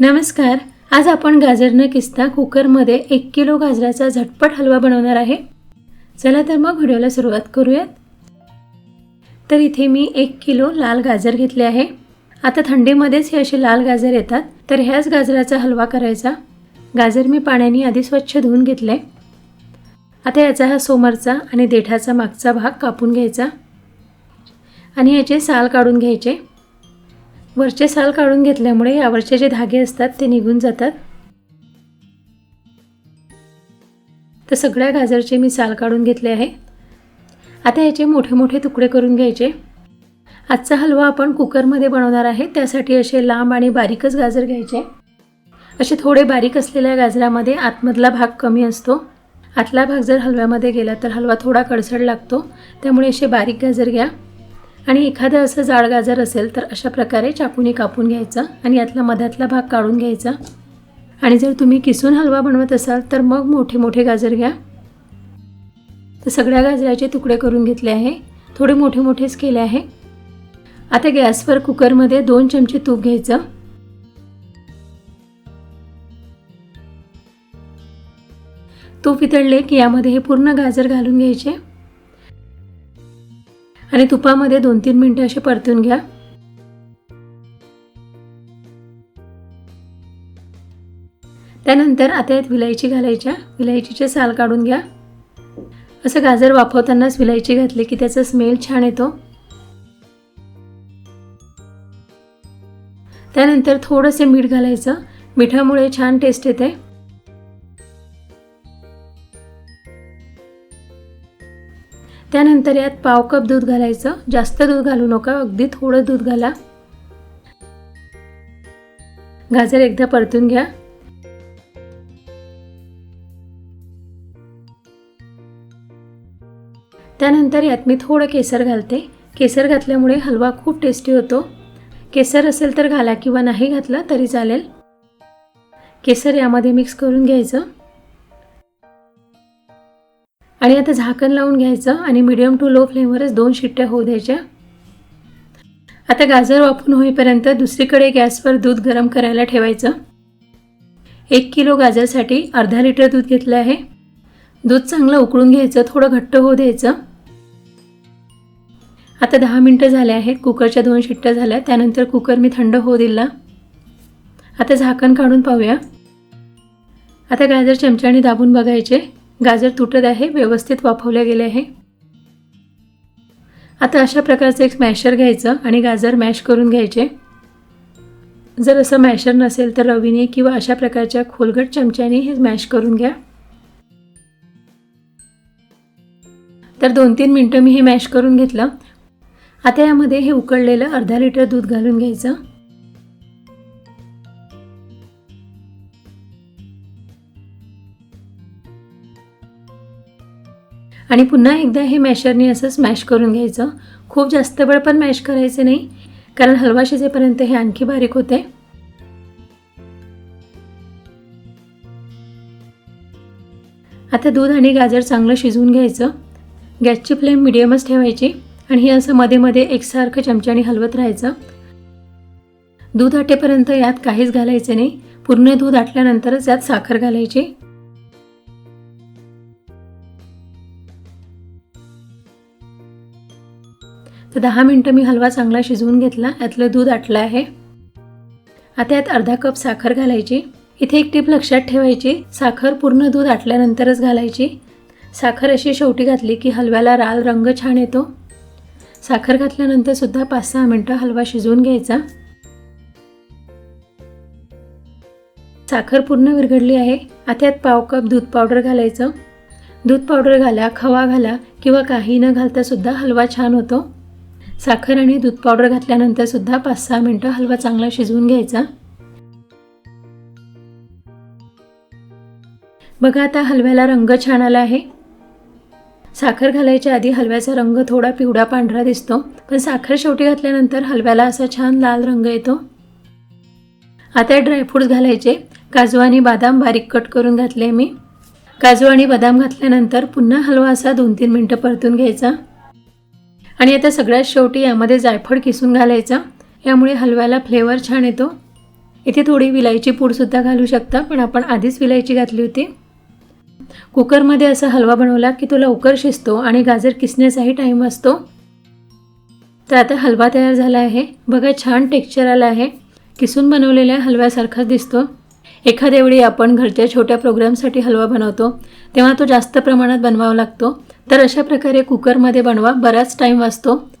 नमस्कार आज आपण गाजर न किसता कुकरमध्ये एक किलो गाजराचा झटपट हलवा बनवणार आहे. चला तर मग व्हिडिओला सुरुवात करूयात. तर इथे मी एक किलो लाल गाजर घेतले आहे. आता थंडीमध्येच हे असे लाल गाजर येतात. तर ह्याच गाजराचा हलवा करायचा. गाजर मी पाण्याने आधी स्वच्छ धुवून घेतले. आता याचा हा सोमरचा आणि देठाचा मागचा भाग कापून घ्यायचा. आणि याचे साल काढून घ्यायचे. वरचे साल काढून घेतल्यामुळे यावरचे जे धागे असतात ते निघून जातात. तर सगळ्या गाजरचे मी साल काढून घेतले आहे. आता याचे मोठे मोठे तुकडे करून घ्यायचे. आजचा हलवा आपण कुकरमध्ये बनवणार आहे. त्यासाठी असे लांब आणि बारीकच गाजर घ्यायचे. असे थोडे बारीक असलेल्या गाजरामध्ये आतमधला भाग कमी असतो. आतला भाग जर हलव्यामध्ये गेला तर हलवा थोडा कडसड लागतो. त्यामुळे असे बारीक गाजर घ्या. आणि एखादं असं जाड गाजर असेल तर अशा प्रकारे चाकूने कापून घ्यायचा आणि यातला मधातला भाग काढून घ्यायचा. आणि जर तुम्ही किसून हलवा बनवत असाल तर मग मोठे मोठे गाजर घ्या. तर सगळ्या गाजराचे तुकडे करून घेतले आहे. थोडे मोठे मोठेच केले आहे. आता गॅसवर कुकरमध्ये दोन चमचे तूप घ्यायचं. तूप वितळले की यामध्ये हे पूर्ण गाजर घालून घ्यायचे. आणि तुपामध्ये दोन तीन मिनटं असे परतून घ्या. त्यानंतर आता यात विलायची घालायच्या. विलायचीचे साल काढून घ्या. असं गाजर वाफवतानाच विलायची घातली की त्याचा स्मेल छान येतो. त्यानंतर थोडंसे मीठ घालायचं. मिठामुळे छान टेस्ट येते. त्यानंतर यात पाव कप दूध घालायचं. जास्त दूध घालू नका. अगदी थोडं दूध घाला. गाजर एकदा परतून घ्या. त्यानंतर यात मी थोडं केसर घालते. केसर घातल्यामुळे हलवा खूप टेस्टी होतो. केसर असेल तर घाला किंवा नाही घातला तरी चालेल. केसर यामध्ये मिक्स करून घ्यायचं. आणि आता झाकण लावून घ्यायचं आणि मिडियम टू लो फ्लेमवरच दोन शिट्ट्या होऊ द्यायच्या. आता गाजर वाफून होईपर्यंत दुसरीकडे गॅसवर दूध गरम करायला ठेवायचं. एक किलो गाजरसाठी अर्धा लिटर दूध घेतलं आहे. दूध चांगलं उकळून घ्यायचं थोडं घट्ट होऊ द्यायचं. आता दहा मिनटं झाले आहेत कुकरच्या दोन शिट्ट्या झाल्या त्यानंतर कुकर मी थंड होऊ दिला. आता झाकण काढून पाहूया. आता गाजर चमच्याने दाबून बघायचे. गाजर तुटत आहे व्यवस्थित वाफवले गेले आहे. आता अशा प्रकारचं एक मॅशर घ्यायचं आणि गाजर मॅश करून घ्यायचे. जर असं मॅशर नसेल तर रवीने किंवा अशा प्रकारच्या खोलगट चमच्याने हे मॅश करून घ्या. तर दोन तीन मिनटं मी हे मॅश करून घेतलं. आता यामध्ये हे उकळलेलं अर्धा लिटर दूध घालून घ्यायचं. आणि पुन्हा एकदा हे मॅशरने असं स्मॅश करून घ्यायचं. खूप जास्त वेळ पण मॅश करायचं नाही. कारण हलवा शिजेपर्यंत हे आणखी बारीक होते आता दूध आणि गाजर चांगलं शिजवून घ्यायचं. गॅसची फ्लेम मिडियमच ठेवायची. आणि हे असं मध्ये मध्ये एकसारखं चमच्याने हलवत राहायचं. दूध आटेपर्यंत यात काहीच घालायचं नाही. पूर्ण दूध आटल्यानंतरच यात साखर घालायची. तर दहा मिनटं मी हलवा चांगला शिजवून घेतला. यातलं दूध आटलं आहे. आता यात अर्धा कप साखर घालायची. इथे एक टीप लक्षात ठेवायची. साखर पूर्ण दूध आटल्यानंतरच घालायची. साखर अशी शेवटी घातली की हलव्याला लाल रंग छान येतो. साखर घातल्यानंतर सुद्धा पाच सहा मिनटं हलवा शिजवून घ्यायचा. साखर पूर्ण विरघडली आहे. आता यात पाव कप दूध पावडर घालायचं. दूध पावडर घाला खवा घाला किंवा काही न घालतासुद्धा हलवा छान होतो. साखर आणि दूध पावडर घातल्यानंतर सुद्धा पाच सहा मिनटं हलवा चांगला शिजवून घ्यायचा. बघा आता हलव्याला रंग छान आला आहे. साखर घालायच्या आधी हलव्याचा रंग थोडा पिवळा पांढरा दिसतो पण साखर शेवटी घातल्यानंतर हलव्याला असा छान लाल रंग येतो. आता ड्रायफ्रूट्स घालायचे. काजू आणि बदाम बारीक कट करून घातले मी. काजू आणि बदाम घातल्यानंतर पुन्हा हलवा असा दोन तीन मिनटं परतून घ्यायचा. आणि आता सगळ्यात शेवटी यामध्ये जायफळ किसून घालायचा. यामुळे हलव्याला फ्लेवर छान येतो. इथे थोडी विलायची पूडसुद्धा घालू शकता पण आपण आधीच विलायची घातली होती. कुकरमध्ये असा हलवा बनवला की तो लवकर शिजतो आणि गाजर किसण्याचाही टाईम असतो. तर आता हलवा तयार झाला आहे. बघा छान टेक्स्चर आला आहे. किसून बनवलेल्या हलव्यासारखाच दिसतो. एखाद्या वेळी आपण घरच्या छोट्या प्रोग्रामसाठी हलवा बनवतो तेव्हा तो जास्त प्रमाणात बनवावा लागतो. तर अशा प्रकारे कुकरमध्ये बनवा. बराच टाईम वाचतो.